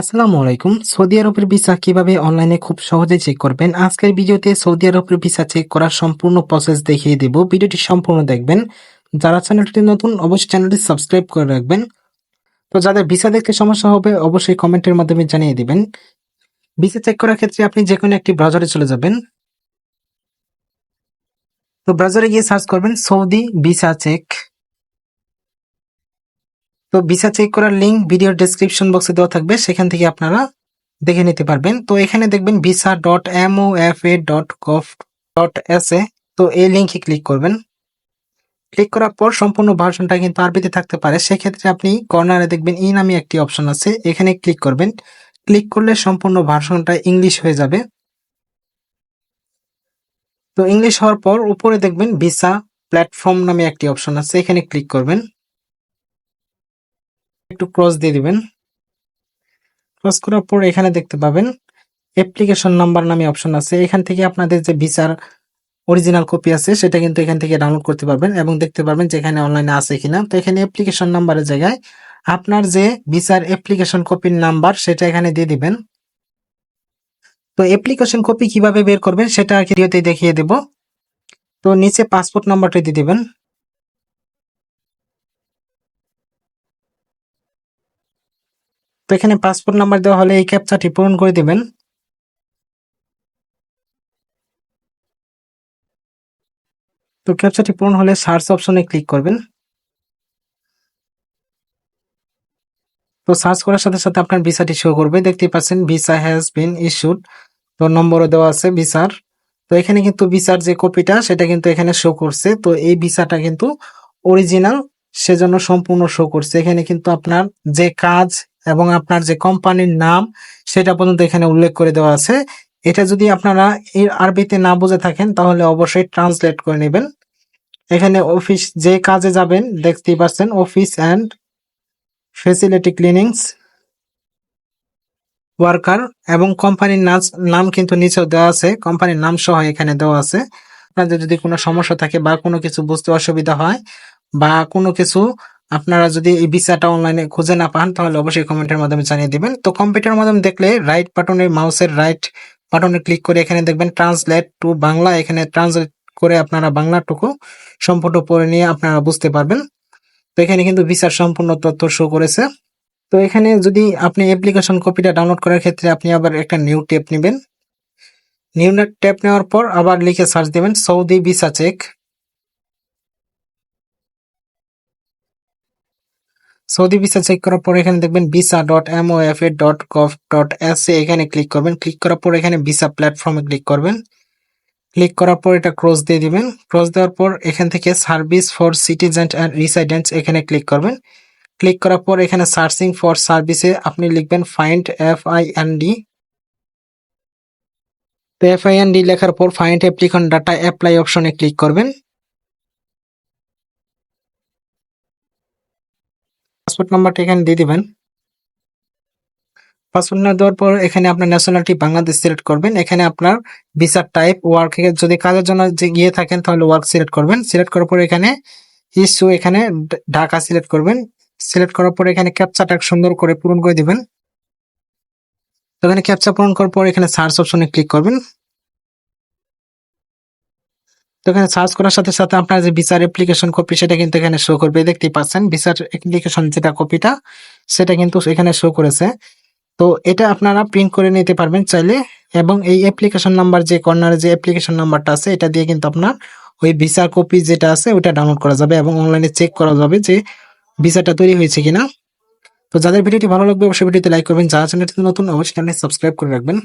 আসসালামু আলাইকুম। সৌদি আরবের ভিসা কীভাবে অনলাইনে খুব সহজে চেক করবেন? আজকের ভিডিওতে সৌদি আরবের ভিসা চেক করার সম্পূর্ণ প্রসেস দেখিয়ে দেব। ভিডিওটি সম্পূর্ণ দেখবেন। যারা চ্যানেলটি নতুন, অবশ্যই চ্যানেলটি সাবস্ক্রাইব করে রাখবেন। তো যাদের ভিসা দেখতে সমস্যা হবে, অবশ্যই কমেন্টের মাধ্যমে জানিয়ে দিবেন। ভিসা চেক করার ক্ষেত্রে আপনি যে কোনো একটি ব্রাউজারে চলে যাবেন। তো ব্রাউজারে গিয়ে সার্চ করবেন সৌদি ভিসা চেক তো ভিসা চেক করার লিঙ্ক ভিডিওর ডেসক্রিপশন বক্সে দেওয়া থাকবে, সেখান থেকে আপনারা দেখে নিতে পারবেন। তো এখানে দেখবেন visa dot M O F A dot gov dot S A, তো এই লিঙ্কে ক্লিক করবেন। ক্লিক করার পর সম্পূর্ণ ভার্সনটা কিন্তু আরবিতে থাকতে পারে। সেক্ষেত্রে আপনি কর্নারে দেখবেন ই নামে একটি অপশন আছে, এখানে ক্লিক করবেন। ক্লিক করলে সম্পূর্ণ ভার্সনটা ইংলিশ হয়ে যাবে। তো ইংলিশ হওয়ার পর উপরে দেখবেন ভিসা প্ল্যাটফর্ম নামে একটি অপশন আছে, এখানে ক্লিক করবেন। একটু ক্রস দিয়ে দিবেন। ক্রস করার পর এখানে দেখতে পাবেন অ্যাপ্লিকেশন নাম্বার নামে অপশন আছে। এখান থেকে আপনাদের যে ভিসার অরিজিনাল কপি আছে, সেটা কিন্তু এখান থেকে ডাউনলোড করতে পারবেন এবং দেখতে পারবেন যে এখানে অনলাইনে আছে কিনা। তো এখানে অ্যাপ্লিকেশন নাম্বারের জায়গায় আপনার যে ভিসার অ্যাপ্লিকেশন কপির নাম্বার সেটা এখানে দিয়ে দিবেন। তো অ্যাপ্লিকেশন কপি কীভাবে বের করবেন, সেটা ভিডিওতে দেখিয়ে দেব। তো নিচে পাসপোর্ট নাম্বারটা দিয়ে দিবেন। তো এখানে পাসপোর্ট নাম্বার দেওয়া হলে এই ক্যাপচাটি পূরণ করে দিবেন। তো ক্যাপচাটি পূরণ হলে সার্চ অপশনে ক্লিক করবেন। তো সার্চ করার সাথে সাথে আপনার ভিসাটি শো করবে। দেখতে পাচ্ছেন ভিসা হ্যাজ বিন ইস্যুড তো নম্বরও দেওয়া আছে ভিসার। তো এখানে কিন্তু ভিসার যে কপিটা সেটা কিন্তু এখানে শো করছে। তো এই ভিসাটা কিন্তু অরিজিনাল সেজন্য সম্পূর্ণ শো করছে। এখানে কিন্তু আপনার যে কাজ এবং আপনার যে কোম্পানির নাম, সেটা পর্যন্ত এখানে উল্লেখ করে দেওয়া আছে। এটা যদি আপনারা আরবিতে না বুঝে থাকেন, তাহলে অবশ্যই ট্রান্সলেট করে নেবেন। এখানে অফিস, যে কাজে যাবেন, দেখতেই পাচ্ছেন, office and facility cleanings, worker এবং কোম্পানির নাচ, নাম কিন্তু নিচেও দেওয়া আছে। কোম্পানির নাম সহ এখানে দেওয়া আছে। আপনাদের যদি কোনো সমস্যা থাকে বা কোনো কিছু বুঝতে অসুবিধা হয় বা কোনো কিছু আপনারা যদি এই ভিসাটা অনলাইনে খুঁজে না পান, তাহলে অবশ্যই কমেন্টের মাধ্যমে জানিয়ে দিবেন। তো কম্পিউটার মাধ্যমে দেখলে রাইট বাটনে মাউসের রাইট বাটনে ক্লিক করে এখানে দেখবেন ট্রান্সলেট টু বাংলা। এখানে ট্রান্সলেট করে আপনারা বাংলাটুকু সম্পূর্ণ পড়ে নিয়ে আপনারা বুঝতে পারবেন। তো এখানে কিন্তু ভিসার সম্পূর্ণ তথ্য শো করেছে। তো এখানে যদি আপনি অ্যাপ্লিকেশন কপিটা ডাউনলোড করার ক্ষেত্রে আপনি আবার একটা নিউ টেপ নেবেন। নিউ ট্যাপ নেওয়ার পর আবার লিখে সার্চ দেবেন, Saudi visa check Saudi visa check করার পর এখানে দেখবেন visa dot M O F A dot gov dot S A এখানে ক্লিক করবেন। ক্লিক করার পর এখানে ভিসা প্ল্যাটফর্মে ক্লিক করবেন। ক্লিক করার পর এটা ক্রস দিয়ে দিবেন। ক্রস দেওয়ার পর এখান থেকে service for citizen and residents এখানে ক্লিক করবেন। ক্লিক করার পর এখানে সার্চিং ফর সার্ভিসে আপনি লিখবেন find F I N D তো এফ আই এন ডি লেখার পর ফাইন্ড অ্যাপ্লিকন ডাটা অ্যাপ্লাই অপশনে ক্লিক করবেন। পাসপোর্ট নাম্বারটা এখানে দিয়ে দিবেন। পাসপোর্ট নাম্বার দেওয়ার পর এখানে আপনার ন্যাশনালিটি বাংলাদেশ সিলেক্ট করবেন। এখানে আপনার ভিসার টাইপ ওয়ার্ক যদি কাজের জন্য যে গিয়ে থাকেন তাহলে ওয়ার্ক সিলেক্ট করবেন। সিলেক্ট করার পর এখানে ইস্যু এখানে ঢাকা সিলেক্ট করবেন। সিলেক্ট করার পর এখানে ক্যাপচাটা সুন্দর করে পূরণ করে দিবেন। তো এখানে ক্যাপচা পূরণ করার পর এখানে সার্চ অপশনে ক্লিক করবেন। তো এখানে সার্চ করার সাথে সাথে আপনার যে ভিসার অ্যাপ্লিকেশন কপি সেটা কিন্তু এখানে শো করবে। দেখতেই পাচ্ছেন ভিসার অ্যাপ্লিকেশন যেটা কপিটা সেটা কিন্তু এখানে শো করেছে। তো এটা আপনারা প্রিন্ট করে নিতে পারবেন চাইলে, এবং এই অ্যাপ্লিকেশন নাম্বার যে কর্নারে যে অ্যাপ্লিকেশন নাম্বারটা আছে, এটা দিয়ে কিন্তু আপনার ওই ভিসার কপি যেটা আছে ওটা ডাউনলোড করা যাবে এবং অনলাইনে চেক করা যাবে যে ভিসাটা তৈরি হয়েছে কিনা। তো যাদের ভিডিওটি ভালো লাগবে, অবশ্যই ভিডিওতে লাইক করবেন। যারা চ্যানেলটি নতুন, অবশ্যই চ্যানেল সাবস্ক্রাইব করে রাখবেন।